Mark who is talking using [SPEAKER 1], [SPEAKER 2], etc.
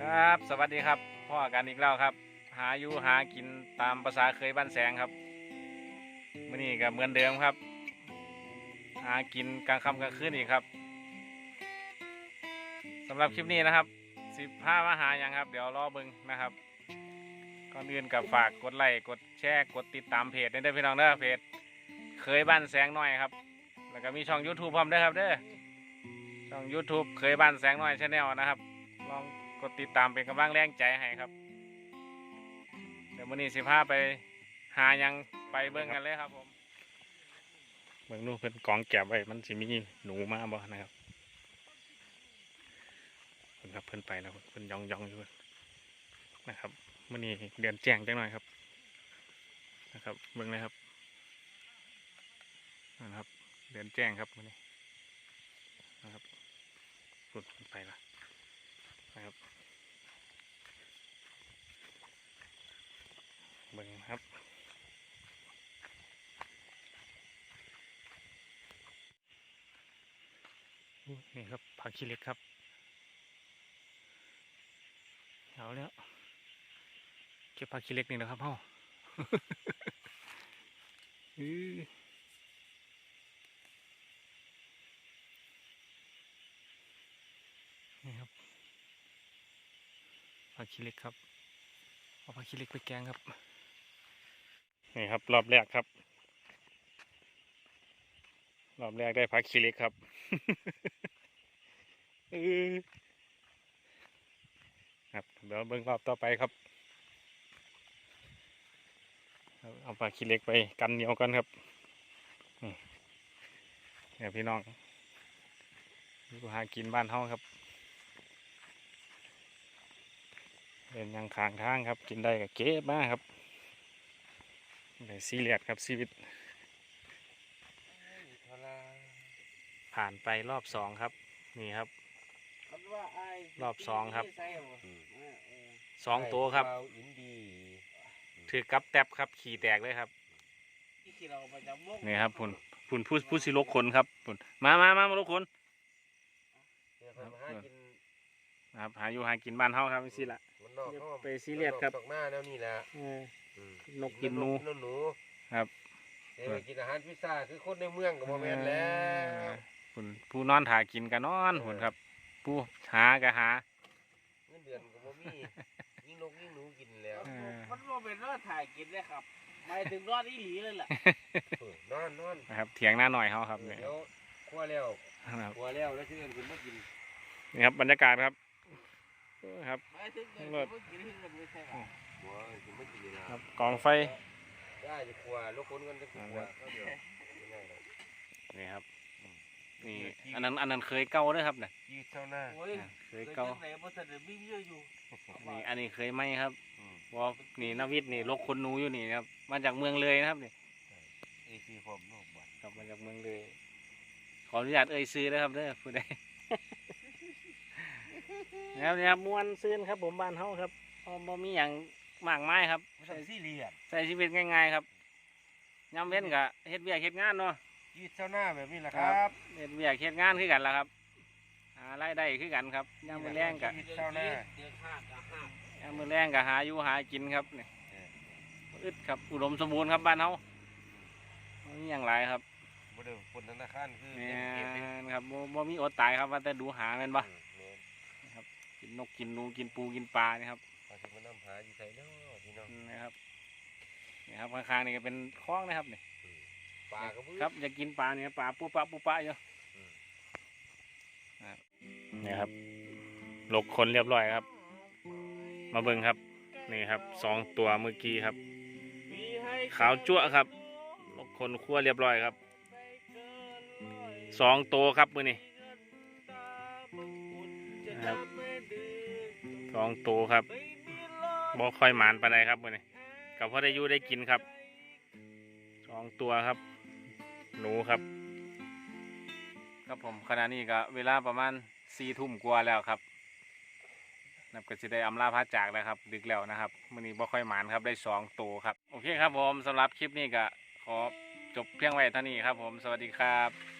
[SPEAKER 1] ครับ สวัสดีครับพ่อกันอีกแล้วครับ หาอยู่หากินตามภาษาเคยบ้านแสงครับมื่อนี้ก็เหมือนเดิมครับ หากินกลางค่ำกลางคืนอีกครับสำหรับคลิปนี้นะครับสิบห้ามาหายังครับ เดี๋ยวรอเบิ้งนะครับก่อนอื่นกับฝากกดไลค์กดแชร์กดติดตามเพจด้วยเด้อพี่น้องเด้อเพจเคยบ้านแสงน้อยครับ แล้วก็มีช่อง YouTube พร้อมด้อครับเด้อช่อง YouTube เคยบ้านแสงน้อยชาแนลนะครับ ลอง กดติดตามเป็นกำลังแรงใจให้ครับ เดี๋ยววันนี้สิพาไปหายังไปเบิ่งกันเลยครับผมเบิ่งนู่นเพิ่นกองแก็บไว้มันสิมีหนูมาบ่นะครับเพิ่นครับเพิ่นไปแล้วเพิ่นยองยองอยู่นะครับมื้อนี้เดือนแจ้งจังหน่อยครับ นะครับเบิ่งเลยครับนะครับ เดือนแจ้งครับมื้อนี้นะครับเพิ่นไปละนะครับ เบิ่งครับนี่ครับผักขี้เหล็กครับเอาแล้วเก็บผักขี้เหล็กนี่นะครับพ่อนี่ครับผักขี้เหล็กครับ เอาผักขี้เหล็กไปแกงครับ นี่ครับ รอบแรกครับ รอบแรกได้ผักขี้เล็กครับครับเดี๋ยวเบิ่งรอบต่อไปครับ เอาเอาผักขี้เล็กไปกันเหนียวกันครับนี่เนี่ยพี่น้องดูหากินบ้านเฮาครับเป็นยังขางทางครับ กินได้กับเก็บมาครับ ได้ซีเรียสครับชีวิต ผ่านไปรอบสองครับ นี่ครับ รอบสองครับ สองตัวครับ
[SPEAKER 2] อินดี
[SPEAKER 1] ถือกับแตบครับ ขี่แตกเลยครับนี่ครับพุ่นพุ่นผู้ผู้สิลกคนครับพุ่นมามามามาลกคน
[SPEAKER 2] เดี๋ยวคนมาหากิน
[SPEAKER 1] นะครับหาอยู่หากินบ้านเฮาครับนี่สิละ
[SPEAKER 2] มันนอกห้อง
[SPEAKER 1] ไปซีเรียสครับ
[SPEAKER 2] ตกหน้าแนวนี้แหละ
[SPEAKER 1] เออ
[SPEAKER 2] อืม
[SPEAKER 1] นกกินหนู
[SPEAKER 2] นกหนู
[SPEAKER 1] ครับ
[SPEAKER 2] เดี๋ยวไปกินอาหารพิซซ่าคือคนในเมืองกับโมเมนแล้ว
[SPEAKER 1] พุ่นผู้นอนถากินกันนอนพุ่นครับ ผู้หาก็หา
[SPEAKER 2] เงินเดือนกับโมมี่ยิ่งนกยิ่งหนูกินแล้ว
[SPEAKER 1] เออ
[SPEAKER 3] มันโมเป็นรอดถ่ายกินเลยครับหมายถึงรอดอีหลีเลยแหละ
[SPEAKER 2] เออนอนนอน
[SPEAKER 1] นะครับเถียงหน้าหน่อยเขาครับเนี่ย
[SPEAKER 2] เดี๋ยวคั่วแล้ว
[SPEAKER 1] นะครับ
[SPEAKER 2] คั่วแล้วแล้วชื่อเอิ้นคุณมากิน
[SPEAKER 1] นี่ครับบรรยากาศครับครับ
[SPEAKER 3] หมายถึงเงิน
[SPEAKER 1] รอด
[SPEAKER 3] เมื่อกี้ที่เงินไม่ใช่ครับ
[SPEAKER 2] คั่วคุณมากินนี่นะครับ
[SPEAKER 1] กองไฟ
[SPEAKER 2] ได้จะคั่วลูกคนกันจะคั่วเข้าเดียวไม่ง่ายหรอก
[SPEAKER 1] นี่ครับนี่อันนั้นอันนั้นเคยเก่าด้วยครับเนี่ย
[SPEAKER 2] ยืดเท่าหน้า
[SPEAKER 3] โอ้ย
[SPEAKER 1] เค
[SPEAKER 3] เค
[SPEAKER 1] ย
[SPEAKER 3] ย
[SPEAKER 1] เก่า
[SPEAKER 3] เก่าไหนบริษัทเดมิ่งเยอะอยู่
[SPEAKER 1] นี่อันนี้เคยไหมครับ
[SPEAKER 2] อืม
[SPEAKER 1] ว่านี่นาวิทย์นี่ลกคนหนูอยู่นี่ครับมาจากเมืองเลยนะครับนี่
[SPEAKER 2] เอซีผมลูกบัตร
[SPEAKER 1] ครับมาจากเมืองเลย ขออนุญาตเอ่ยซื้อนะครับเด้อผู้ใดนะครับนี่ครับมวนซื้อครับ ผมบ้านเฮาครับบ่บ่มีอย่าง มากมายครับ
[SPEAKER 2] ไม่ต้องซีเรียส
[SPEAKER 1] ใช้ชีวิตง่ายๆครับยามเว้นก็เฮ็ดเวียกเฮ็ดงานเนาะ
[SPEAKER 2] ยืดเท่าหน้าแบบนี้แหละ
[SPEAKER 1] ค
[SPEAKER 2] ค
[SPEAKER 1] รั
[SPEAKER 2] รับบ
[SPEAKER 1] เฮ็ดเวียกเฮ็ดงานคือกันล่ะครับหารายได้คือกันครับยามมื้อแรงก็
[SPEAKER 2] ยืดเท่าหน้า
[SPEAKER 3] เดือนห้ากับห้ายา
[SPEAKER 1] มมื้อแรงก็หาอยู่หากินครับนี่
[SPEAKER 2] เออ
[SPEAKER 1] อึดครับอุดมสมบูรณ์ครับบ้านเฮาบ่มีหยังหลายครับ
[SPEAKER 2] บ่ได้ปนธนาคารคือ
[SPEAKER 1] แม่
[SPEAKER 2] เก็บเก็บ
[SPEAKER 1] นครับบ่บ่มีอดตายครับว่าแต่ดูหาแม่นบ่
[SPEAKER 2] อืมแม่น
[SPEAKER 1] กินนกกินหนูกินปูกินปลานี่ครับ
[SPEAKER 2] พอถึงมันน้ำหาอยู่ใส่เนาะพี่น้อง
[SPEAKER 1] นี่ครับนี่ครับข้างๆนี่ก็เป็นคลองนะครับนี่
[SPEAKER 2] ปลากระบือ
[SPEAKER 1] ครับอยากกินปลาเนี่ยปลาปูปลาปูปลาอยู่
[SPEAKER 2] อืม
[SPEAKER 1] ครับนี่ครับลกคนเรียบร้อยครับ มาเบิ่งครับนี่ครับสองตัวเมื่อกี้ครับ ขาวจั่วครับลกคนคั่วเรียบร้อยครับสองตัวครับมือนี่นะครับสองตัวครับ บ่ค่อยหมานปานใดครับมือนี่กับพ่อได้อยู่ได้กินครับสองตัวครับ หนูครับ ครับผมขณะนี้ก็เวลาประมาณสี่ทุ่มกว่าแล้วครับนับก็จะได้อำลาพระจากแล้วครับ ดึกแล้วนะครับมื่อนี้บ่ค่อยหมานครับได้สองตัวครับ โอเคครับผมสำหรับคลิปนี้ก็ขอจบเพียงไว้เท่านี้ครับ ผมสวัสดีครับ